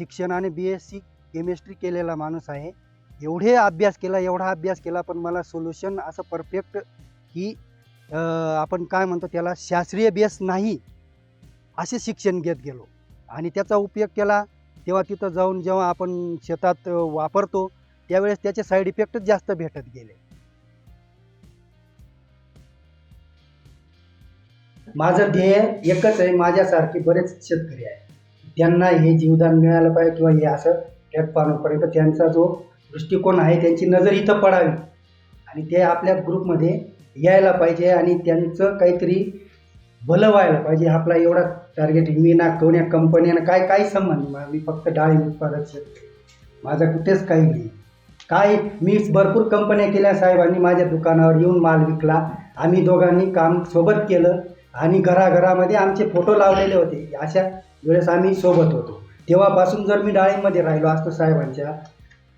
शिक्षणाने बी S C chemistry केलेला माणूस आहे. एवढे अभ्यास केला एवढा अभ्यास केला पण मला सोल्युशन असं परफेक्ट की आपण काय म्हणतो त्याला शास्त्रीय बेस नाही असे शिक्षण घेत गेलो. आणि त्याचा उपयोग केला तेव्हा तिथं जाऊन जेव्हा आपण शेतात वापरतो त्यावेळेस त्याचे साईड इफेक्टच जास्त भेटत गेले. माझं ध्येय एकच आहे माझ्यासारखे बरेच शेतकरी आहेत. त्यांना हे जीवदान मिळालं पाहिजे किंवा हे असं प्लॅटफॉर्मपर्यंत त्यांचा जो दृष्टिकोन आहे त्यांची नजर इथं पडावी. आणि ते आपल्या ग्रुपमध्ये यायला पाहिजे आणि त्यांचं काहीतरी भलं व्हायला पाहिजे. आपला एवढा टार्गेट मी ना कोण्या कंपन्यानं काय काही संबंध? नाही मी फक्त डाळी उत्पादक शेतकरी माझा कुठेच काही नाही. काय? मी भरपूर कंपन्या केल्या साहेबांनी माझ्या दुकानावर येऊन माल विकला. आम्ही दोघांनी काम सोबत केलं आणि घराघरामध्ये आमचे फोटो लावलेले होते. अशा वेळेस आम्ही सोबत होतो. तेव्हापासून जर मी डाळिंबमध्ये राहिलो असतो साहेबांच्या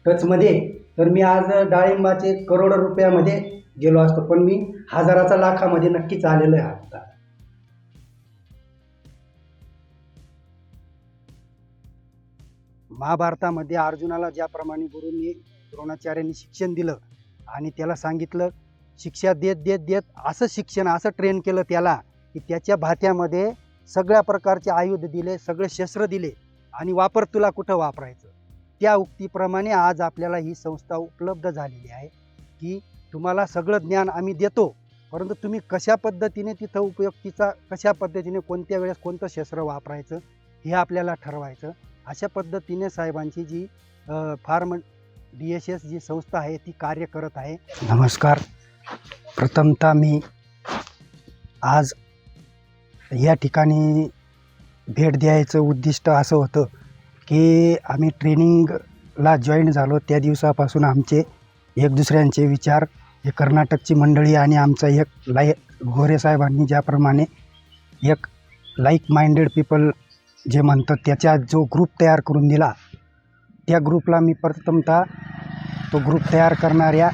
टचमध्ये तर मी आज डाळिंबाचे करोडो रुपयामध्ये गेलो असतो. पण मी हजाराचा लाखामध्ये नक्कीच आलेलो आहे आता. महाभारतामध्ये अर्जुनाला ज्याप्रमाणे गुरुंनी द्रोणाचार्यांनी शिक्षण दिलं आणि त्याला सांगितलं शिक्षा देत देत देत असं शिक्षण असं ट्रेन केलं त्याला की त्याच्या भात्यामध्ये सगळ्या प्रकारचे आयुध दिले सगळे शस्त्र दिले आणि वापर तुला कुठं वापरायचं? त्या उक्तीप्रमाणे आज आपल्याला ही संस्था उपलब्ध झालेली आहे की तुम्हाला सगळं ज्ञान आम्ही देतो परंतु तुम्ही कशा पद्धतीने तिथं उपयुक्तीचा कशा पद्धतीने कोणत्या वेळेस कोणतं शस्त्र वापरायचं हे आपल्याला ठरवायचं अशा पद्धतीने साहेबांची जी फार्म डी एस एस जी संस्था आहे ती कार्य करत आहे. नमस्कार. प्रथमतः मी आज या ठिकाणी भेट द्यायचं उद्दिष्ट असं होतं की आम्ही ट्रेनिंगला जॉईन झालो त्या दिवसापासून आमचे एक दुसऱ्यांचे विचार हे कर्नाटकची मंडळी आणि आमचा एक लाय गोरे साहेबांनी ज्याप्रमाणे एक लाईक माइंडेड पीपल जे म्हणतात त्याचा जो ग्रुप तयार करून दिला त्या ग्रुपला मी प्रथमतः तो ग्रुप तयार करणाऱ्या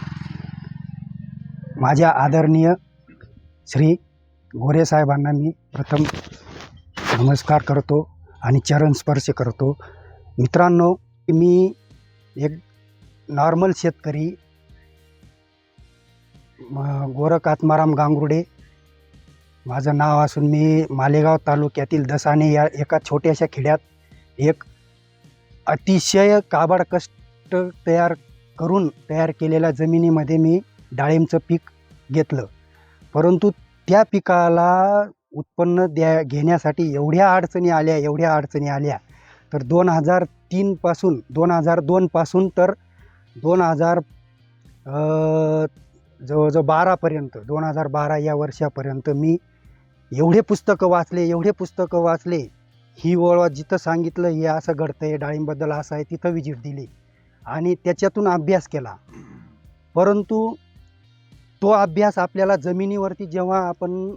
माझ्या आदरणीय श्री गोरे साहेबांना मी प्रथम नमस्कार करतो आणि चरण स्पर्श करतो. मित्रांनो मी एक नॉर्मल शेतकरी गोरख आत्माराम गांगुर्डे. माझं नाव असून मी मालेगाव तालुक्यातील दसाने या एका छोट्याशा खेड्यात एक अतिशय काबाड कष्ट तयार करून तयार केलेल्या जमिनीमध्ये मी डाळिंबचं पीक घेतलं. परंतु त्या पिकाला उत्पन्न द्या घेण्यासाठी एवढ्या अडचणी आल्या एवढ्या अडचणी आल्या तर दोन हजार तीनपासून दोन हजार दोनपासून तर दोन हजार जवळजवळ बारापर्यंत दोन हजार बारा या वर्षापर्यंत मी एवढे पुस्तकं वाचले एवढे पुस्तकं वाचले. ही ओळ जिथं सांगितलं हे असं घडतं आहे डाळिंबद्दल असं आहे तिथं विजिट दिली. आणि त्याच्यातून अभ्यास केला. परंतु तो अभ्यास आपल्याला जमिनीवरती जेव्हा आपण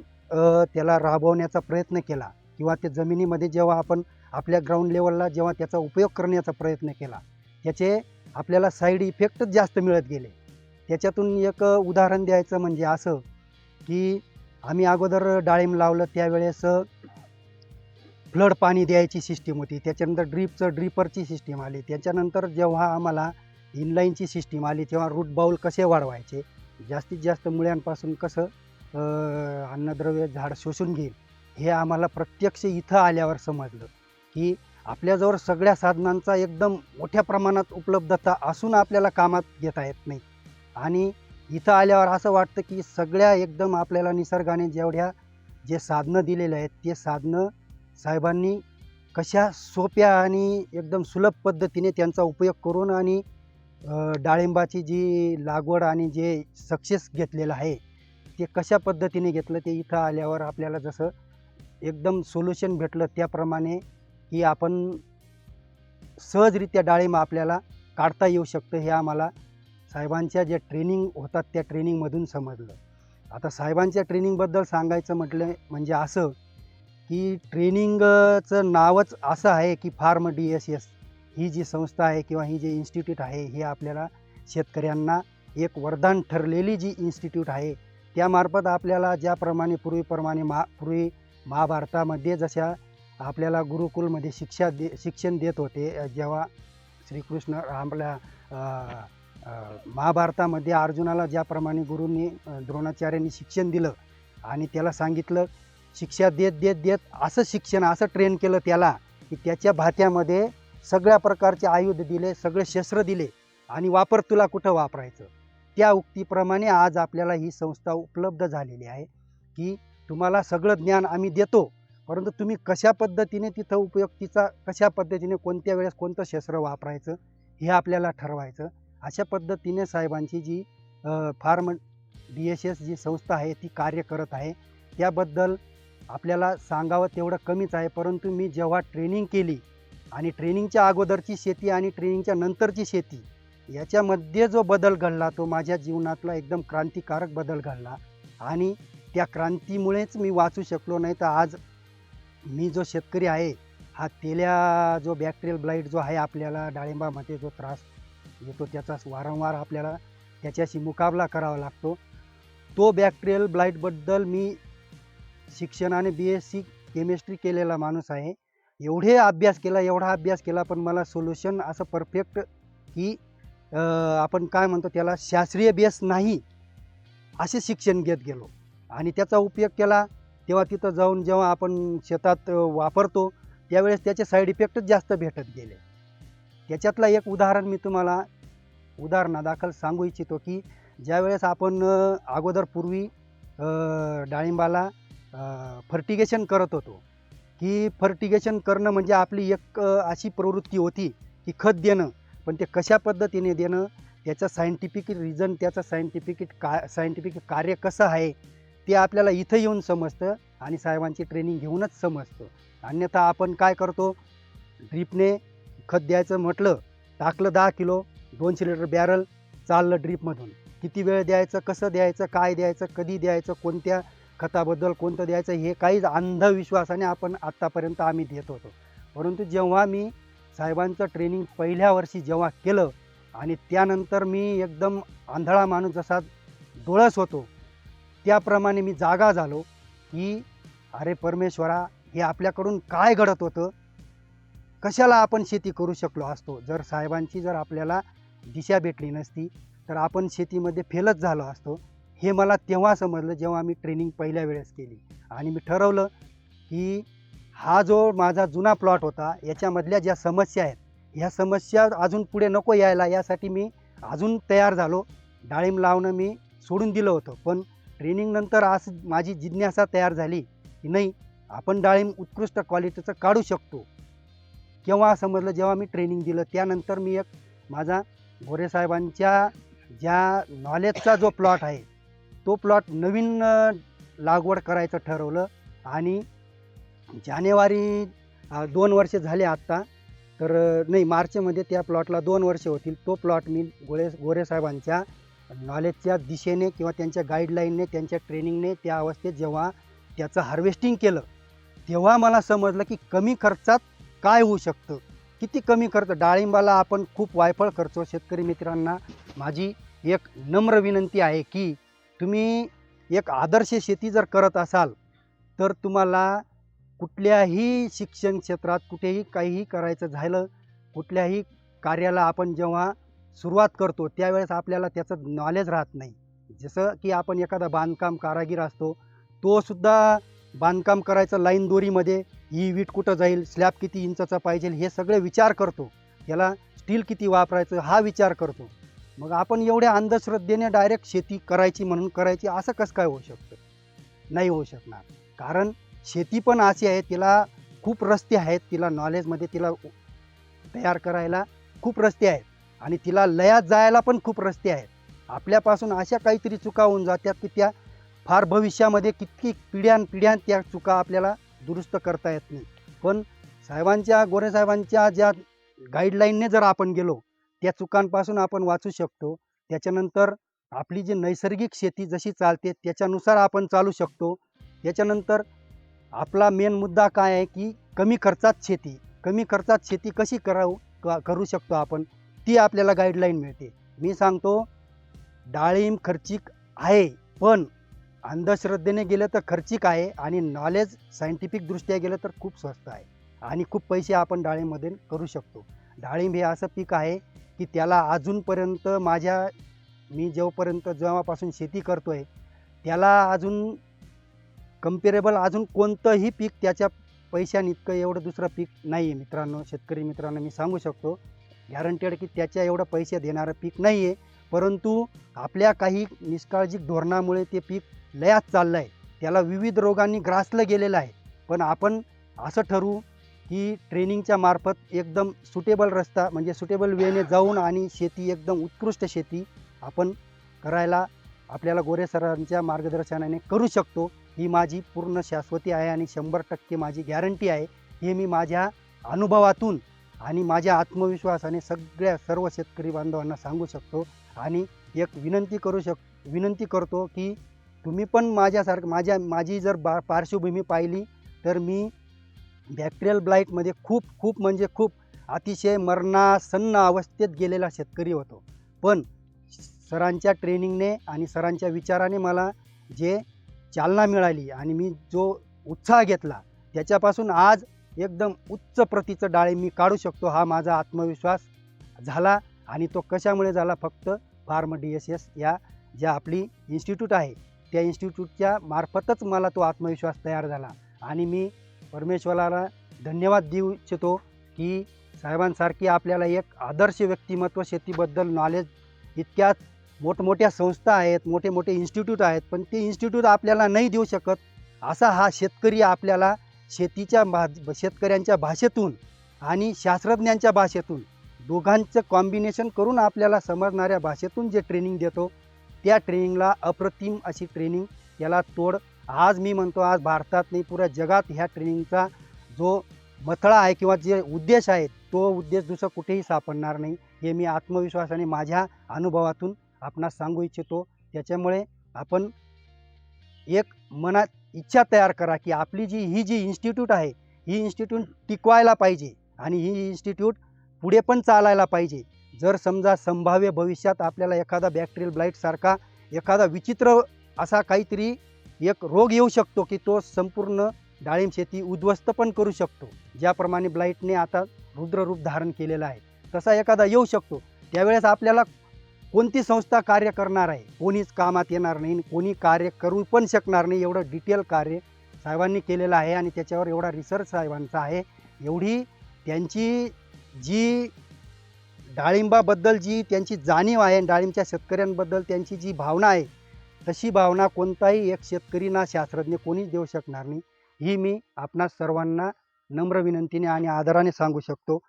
त्याला राबवण्याचा प्रयत्न केला किंवा त्या जमिनीमध्ये जेव्हा आपण आपल्या ग्राउंड लेवलला जेव्हा त्याचा उपयोग करण्याचा प्रयत्न केला त्याचे आपल्याला साईड इफेक्टच जास्त मिळत गेले. त्याच्यातून एक उदाहरण द्यायचं म्हणजे असं की आम्ही अगोदर डाळिंब लावलं त्यावेळेस फ्लड पाणी द्यायची सिस्टीम होती. त्याच्यानंतर ड्रीपचं ड्रिपरची सिस्टीम आली. त्याच्यानंतर जेव्हा आम्हाला इनलाईनची सिस्टीम आली तेव्हा रूट बाऊल कसे वाढवायचे? जास्तीत जास्त मुळ्यांपासून कसं अन्नद्रव्य झाड शोषून घेईल हे आम्हाला प्रत्यक्ष इथं आल्यावर समजलं की आपल्याजवळ सगळ्या साधनांचा एकदम मोठ्या प्रमाणात उपलब्धता असून आपल्याला कामात घेता येत नाही. आणि इथं आल्यावर असं वाटतं की सगळ्या एकदम आपल्याला निसर्गाने जेवढ्या जे साधनं दिलेले आहेत ते साधनं साहेबांनी कशा सोप्या आणि एकदम सुलभ पद्धतीने त्यांचा उपयोग करून आणि डाळिंबाची जी लागवड आणि जे सक्सेस घेतलेलं आहे ते कशा पद्धतीने घेतलं ते इथं आल्यावर आपल्याला जसं एकदम सोल्युशन भेटलं त्याप्रमाणे की आपण सहजरित्या डाळिंब आपल्याला काढता येऊ शकतं हे आम्हाला साहेबांच्या जे ट्रेनिंग होतात त्या ट्रेनिंगमधून समजलं. आता साहेबांच्या ट्रेनिंगबद्दल सांगायचं म्हटलं म्हणजे असं की ट्रेनिंगचं नावच असं आहे की फार्म डी एस एस ही जी संस्था आहे किंवा ही जी इन्स्टिट्यूट आहे हे आपल्याला शेतकऱ्यांना एक वरदान ठरलेली जी इन्स्टिट्यूट आहे त्यामार्फत आपल्याला ज्याप्रमाणे पूर्वीप्रमाणे मा पूर्वी महाभारतामध्ये जशा आपल्याला गुरुकुलमध्ये शिक्षा दे शिक्षण देत होते जेव्हा श्रीकृष्ण आपल्या महाभारतामध्ये अर्जुनाला ज्याप्रमाणे गुरूंनी द्रोणाचार्यांनी शिक्षण दिलं आणि त्याला सांगितलं शिक्षा देत देत देत असं शिक्षण असं ट्रेन केलं त्याला की त्याच्या भात्यामध्ये सगळ्या प्रकारचे आयुध दिले सगळे शस्त्र दिले आणि वापर तुला कुठं वापरायचं? त्या उक्तीप्रमाणे आज आपल्याला ही संस्था उपलब्ध झालेली आहे की तुम्हाला सगळं ज्ञान आम्ही देतो परंतु तुम्ही कशा पद्धतीने तिथं उपयुक्तीचा कशा पद्धतीने कोणत्या वेळेस कोणतं शस्त्र वापरायचं हे आपल्याला ठरवायचं अशा पद्धतीने साहेबांची जी फार्म डी एस एस जी संस्था आहे ती कार्य करत आहे. त्याबद्दल आपल्याला सांगावं तेवढं कमीच आहे परंतु मी जेव्हा ट्रेनिंग केली आणि ट्रेनिंगच्या अगोदरची शेती आणि ट्रेनिंगच्या नंतरची शेती याच्यामध्ये जो बदल घडला तो माझ्या जीवनातला एकदम क्रांतिकारक बदल घडला. आणि त्या क्रांतीमुळेच मी वाचू शकलो नाही तर आज मी जो शेतकरी आहे हा तेल्या जो बॅक्टेरियल ब्लाईट जो आहे आपल्याला डाळिंबामध्ये जो त्रास येतो त्याचा वारंवार आपल्याला त्याच्याशी मुकाबला करावा लागतो. तो बॅक्टेरियल ब्लाईटबद्दल मी शिक्षणाने बी एस सी केमिस्ट्री केलेला माणूस आहे. एवढे अभ्यास केला एवढा अभ्यास केला पण मला सोल्युशन असं परफेक्ट की आपण काय म्हणतो त्याला शास्त्रीय बेस नाही असे शिक्षण घेत गेलो. आणि त्याचा उपयोग केला तेव्हा तिथं जाऊन जेव्हा आपण शेतात वापरतो त्यावेळेस त्याचे साईड इफेक्टच जास्त भेटत गेले. त्याच्यातलं एक उदाहरण मी तुम्हाला उदाहरणादाखल सांगू इच्छितो की ज्यावेळेस आपण अगोदरपूर्वी अगोदर पूर्वी डाळिंबाला फर्टिगेशन करत होतो की फर्टिगेशन करणं म्हणजे आपली एक अशी प्रवृत्ती होती की खत देणं. पण ते कशा पद्धतीने देणं? त्याचं सायंटिफिक रिझन त्याचं सायंटिफिक का सायंटिफिक कार्य कसं आहे? ते आपल्याला इथं येऊन समजतं आणि साहेबांची ट्रेनिंग घेऊनच समजतं. अन्यथा आपण काय करतो? ड्रीपने खत द्यायचं म्हटलं टाकलं दहा किलो दोनशे लिटर बॅरल चाललं ड्रीपमधून किती वेळ द्यायचं कसं द्यायचं काय द्यायचं कधी द्यायचं कोणत्या खताबद्दल कोणतं द्यायचं हे काहीच अंधविश्वासाने आपण आत्तापर्यंत आम्ही देत होतो. परंतु जेव्हा मी साहेबांचं ट्रेनिंग पहिल्या वर्षी जेव्हा केलं आणि त्यानंतर मी एकदम आंधळा माणूस जसा डोळस होतो त्याप्रमाणे मी जागा झालो की अरे परमेश्वरा हे आपल्याकडून काय घडत होतं? कशाला आपण शेती करू शकलो असतो? जर साहेबांची जर आपल्याला दिशा भेटली नसती तर आपण शेतीमध्ये फेलच झालो असतो. हे मला तेव्हा समजलं जेव्हा मी ट्रेनिंग पहिल्या वेळेस केली. आणि मी ठरवलं की हा जो माझा जुना प्लॉट होता याच्यामधल्या ज्या समस्या आहेत ह्या समस्या अजून पुढे नको यायला यासाठी मी अजून तयार झालो. डाळिंब लावणं मी सोडून दिलं होतं पण ट्रेनिंगनंतर असं माझी जिज्ञासा तयार झाली की नाही आपण डाळिंब उत्कृष्ट क्वालिटीचं काढू शकतो. केव्हा समजलं जेव्हा मी ट्रेनिंग दिलं त्यानंतर मी एक माझा गोरेसाहेबांच्या ज्या नॉलेजचा जो प्लॉट आहे तो प्लॉट नवीन लागवड करायचं ठरवलं आणि जानेवारी दोन वर्ष झाले आत्ता. तर नाही मार्चमध्ये त्या प्लॉटला दोन वर्ष होतील. तो प्लॉट मी गोळे गोरेसाहेबांच्या नॉलेजच्या दिशेने किंवा त्यांच्या गाईडलाईनने त्यांच्या ट्रेनिंगने त्या अवस्थेत जेव्हा त्याचं हार्वेस्टिंग केलं तेव्हा मला समजलं की कमी खर्चात काय होऊ शकतं. किती कमी खर्च? डाळिंबाला आपण खूप वायफळ करतो शेतकरी मित्रांना माझी एक नम्र विनंती आहे की तुम्ही एक आदर्श शेती जर करत असाल तर तुम्हाला कुठल्याही शिक्षण क्षेत्रात कुठेही काहीही करायचं झालं कुठल्याही कार्याला आपण जेव्हा सुरुवात करतो त्यावेळेस आपल्याला त्याचं नॉलेज राहत नाही. जसं की आपण एखादा बांधकाम कारागीर असतो तो सुद्धा बांधकाम करायचं लाईन दोरीमध्ये ही वीट कुठं जाईल स्लॅब किती इंचाचा पाहिजे हे सगळे विचार करतो. याला स्टील किती वापरायचं हा विचार करतो. मग आपण एवढ्या अंधश्रद्धेने डायरेक्ट शेती करायची म्हणून करायची असं कसं काय होऊ शकतं? नाही होऊ शकणार. कारण शेती पण अशी आहे तिला खूप रस्ते आहेत तिला नॉलेजमध्ये तिला तयार करायला खूप रस्ते आहेत आणि तिला लयात जायला पण खूप रस्ते आहेत. आपल्यापासून अशा काहीतरी चुका होऊन जातात की त्या फार भविष्यामध्ये किती पिढ्यानपिढ्यान त्या चुका आपल्याला दुरुस्त करता येत नाही. पण साहेबांच्या गोरेसाहेबांच्या ज्या गाईडलाईनने जर आपण गेलो त्या चुकांपासून आपण वाचू शकतो. त्याच्यानंतर आपली जी नैसर्गिक शेती जशी चालते त्याच्यानुसार आपण चालू शकतो. त्याच्यानंतर आपला मेन मुद्दा काय आहे की कमी खर्चात शेती. कमी खर्चात शेती कशी करावं करू शकतो आपण ती आपल्याला गाईडलाईन मिळते. मी सांगतो डाळिंब खर्चिक आहे पण अंधश्रद्धेने गेलं तर खर्चिक आहे आणि नॉलेज सायंटिफिकदृष्ट्या गेलं तर खूप स्वस्त आहे. आणि खूप पैसे आपण डाळिंबमध्ये करू शकतो. डाळिंब हे असं पीक आहे की त्याला अजूनपर्यंत माझ्या मी जेव्हापर्यंत जेव्हापासून शेती करतो आहे त्याला अजून कम्पेरेबल अजून कोणतंही पीक त्याच्या पैशानितकं एवढं दुसरं पीक नाही आहे मित्रांनो शेतकरी मित्रांनो मी सांगू शकतो. गॅरंटेड की त्याच्या एवढं पैसे देणारं पीक नाही आहे परंतु आपल्या काही निष्काळजी धोरणामुळे ते पीक लयात चाललं आहे त्याला विविध रोगांनी ग्रासलं गेलेलं आहे. पण आपण असं ठरवू ही ट्रेनिंगच्या मार्फत एकदम सुटेबल रस्ता म्हणजे सुटेबल वेने जाऊन आणि शेती एकदम उत्कृष्ट शेती आपण करायला आपल्याला गोरे सरांच्या मार्गदर्शनाने करू शकतो. ही माझी पूर्ण शाश्वती आहे आणि शंभर टक्के माझी गॅरंटी आहे. हे मी माझ्या अनुभवातून आणि माझ्या आत्मविश्वासाने सगळ्या सर्व शेतकरी बांधवांना सांगू शकतो आणि एक विनंती करू शक विनंती करतो की तुम्ही पण माझ्यासारखं माझ्या माझी जर बा पार्श्वभूमी पाहिली तर मी बॅक्टेरियल ब्लाईटमध्ये खूप खूप म्हणजे खूप अतिशय मरणासन्न अवस्थेत गेलेला शेतकरी होतो. पण सरांच्या ट्रेनिंगने आणि सरांच्या विचाराने मला जे चालना मिळाली आणि मी जो उत्साह घेतला त्याच्यापासून आज एकदम उच्च प्रतीचं डाळे मी काढू शकतो हा माझा आत्मविश्वास झाला आणि तो कशामुळे झाला फक्त फार्म डी एस एस या ज्या आपली इन्स्टिट्यूट आहे. त्या इन्स्टिट्यूटच्या मार्फतच मला तो आत्मविश्वास तयार झाला आणि मी परमेश्वराला धन्यवाद देऊ इच्छितो की साहेबांसारखी आपल्याला एक आदर्श व्यक्तिमत्व शेतीबद्दल नॉलेज इतक्यात मोठमोठ्या संस्था आहेत मोठे मोठे इन्स्टिट्यूट आहेत पण ते इन्स्टिट्यूट आपल्याला नाही देऊ शकत. असा हा शेतकरी आपल्याला शेतीच्या भा शेतकऱ्यांच्या भाषेतून आणि शास्त्रज्ञांच्या भाषेतून दोघांचं कॉम्बिनेशन करून आपल्याला समजणाऱ्या भाषेतून जे ट्रेनिंग देतो त्या ट्रेनिंगला अप्रतिम अशी ट्रेनिंग याला तोड आज मी म्हणतो आज भारतात नाही पुऱ्या जगात ह्या ट्रेनिंगचा जो मथळा आहे किंवा जे उद्देश आहे तो उद्देश दुसरं कुठेही सापडणार नाही. हे मी आत्मविश्वासाने माझ्या अनुभवातून आपणास सांगू इच्छितो. त्याच्यामुळे आपण एक मनात इच्छा तयार करा की आपली जी ही जी इन्स्टिट्यूट आहे ही इन्स्टिट्यूट टिकवायला पाहिजे आणि ही इन्स्टिट्यूट पुढे पण चालायला पाहिजे. जर समजा संभाव्य भविष्यात आपल्याला एखादा बॅक्टेरियल ब्लाईटसारखा एखादा विचित्र असा काहीतरी एक रोग येऊ शकतो की तो संपूर्ण डाळिंब शेती उद्ध्वस्त पण करू शकतो. ज्याप्रमाणे ब्लाईटने आता रुद्ररूप धारण केलेलं आहे. तसा एखादा येऊ शकतो. त्यावेळेस आपल्याला कोणती संस्था कार्य करणार आहे? कोणीच कामात येणार नाही कोणी कार्य करू पण शकणार नाही. एवढं डिटेल कार्य साहेबांनी केलेलं आहे आणि त्याच्यावर एवढा रिसर्च साहेबांचा आहे. एवढी त्यांची जी डाळिंबाबद्दल जी त्यांची जाणीव आहे डाळिंबच्या शेतकऱ्यांबद्दल त्यांची जी भावना आहे तशी भावना कोणताही एक शेतकरी ना शास्त्रज्ञ कोणीच देऊ शकणार नाही. ही मी आपणा सर्वांना नम्र विनंतीने आणि आदराने सांगू शकतो.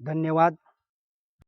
धन्यवाद.